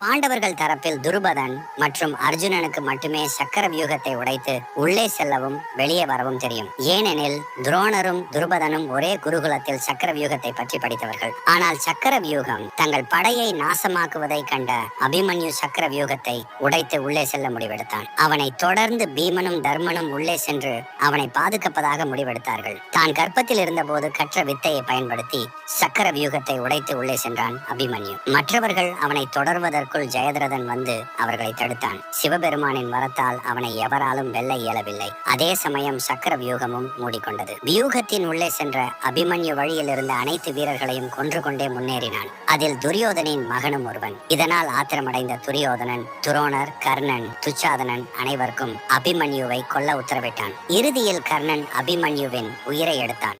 பாண்டவர்கள் தரப்பில் துருபதன் மற்றும் அர்ஜுனனுக்கு மட்டுமே சக்கர வியூகத்தை உடைத்து உள்ளே செல்லவும் வெளியே வரவும் தெரியும். ஏனெனில் துரோணரும் துருபதனும் ஒரே குருகுலத்தில் சக்கர வியூகத்தை பற்றி படித்தவர்கள். ஆனால் சக்கர வியூகம் தங்கள் படையை நாசமாக்குவதை கண்ட அபிமன்யு சக்கர வியூகத்தை உடைத்து உள்ளே செல்ல முடிவெடுத்தான். அவனை தொடர்ந்து பீமனும் தர்மனும் உள்ளே சென்று அவனை பாதுகாப்பதாக முடிவெடுத்தார்கள். தான் கற்பத்தில் இருந்தபோது கற்ற வித்தையை பயன்படுத்தி சக்கர வியூகத்தை உடைத்து உள்ளே சென்றான் அபிமன்யு. மற்றவர்கள் அவனை தொடர்வதற்கு அதற்குள் ஜெயதிரதன் வந்து அவர்களை தடுத்தான். சிவபெருமானின் வரத்தால் அவனை எவராலும் வெல்ல இயலவில்லை. அதே சமயம் சக்கர வியூகமும் மூடிக்கொண்டது. வியூகத்தின் உள்ளே சென்ற அபிமன்யு வழியில் இருந்த அனைத்து வீரர்களையும் கொன்று கொண்டே முன்னேறினான். அதில் துரியோதனின் மகனும் ஒருவன். இதனால் ஆத்திரமடைந்த துரியோதனன் துரோணர் கர்ணன் துச்சாதனன் அனைவருக்கும் அபிமன்யுவை கொல்ல உத்தரவிட்டான். இறுதியில் கர்ணன் அபிமன்யுவின் உயிரை எடுத்தான்.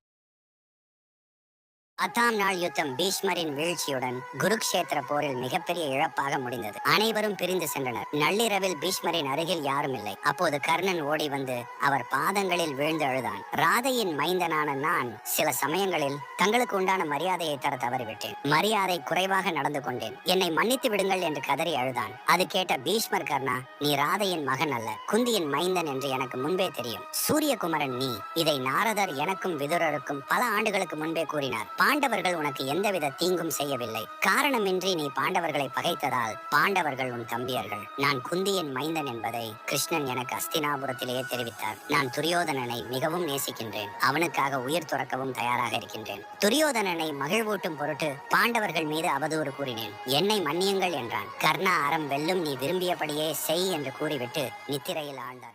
பத்தாம் நாள் யுத்தம் பீஷ்மரின் வீழ்ச்சியுடன் குருக்ஷேத்திர போரில் மிகப்பெரிய இழப்பாக முடிந்தது. அனைவரும் பிரிந்து சென்றனர். நள்ளிரவில் பீஷ்மரின் அருகில் யாரும் இல்லை. அப்போது கர்ணன் ஓடி வந்து அவர் பாதங்களில் வீழ்ந்து அழுதான். ராதையின் மைந்தனான நான் சில சமயங்களில் தங்களுக்கு உண்டான மரியாதையை தர தவறிவிட்டேன். மரியாதை குறைவாக நடந்து கொண்டேன். என்னை மன்னித்து விடுங்கள் என்று கதறி அழுதான். அது கேட்ட பீஷ்மர் கர்ணா நீ ராதையின் மகன் அல்ல. குந்தியின் மைந்தன் என்று எனக்கு முன்பே தெரியும். சூரியகுமரன் நீ. இதை நாரதர் எனக்கும் விதுரருக்கும் பல ஆண்டுகளுக்கு முன்பே கூறினார். பாண்டவர்கள் உனக்கு எந்தவித தீங்கும் செய்யவில்லை. காரணமின்றி நீ பாண்டவர்களை பகைத்ததால் பாண்டவர்கள் உன் தம்பியர்கள். நான் குந்தியின் மைந்தன் என்பதை கிருஷ்ணன் எனக்கு அஸ்தினாபுரத்திலேயே தெரிவித்தார். நான் துரியோதனனை மிகவும் நேசிக்கின்றேன். அவனுக்காக உயிர் துறக்கவும் தயாராக இருக்கின்றேன். துரியோதனனை மகிழ்வூட்டும் பொருட்டு பாண்டவர்கள் மீது அவதூறு கூறினேன். என்னை மன்னியுங்கள் என்றான். கர்ணா அறம் வெல்லும் நீ விரும்பியபடியே செய் என்று கூறிவிட்டு நித்திரையில் ஆழ்ந்தார்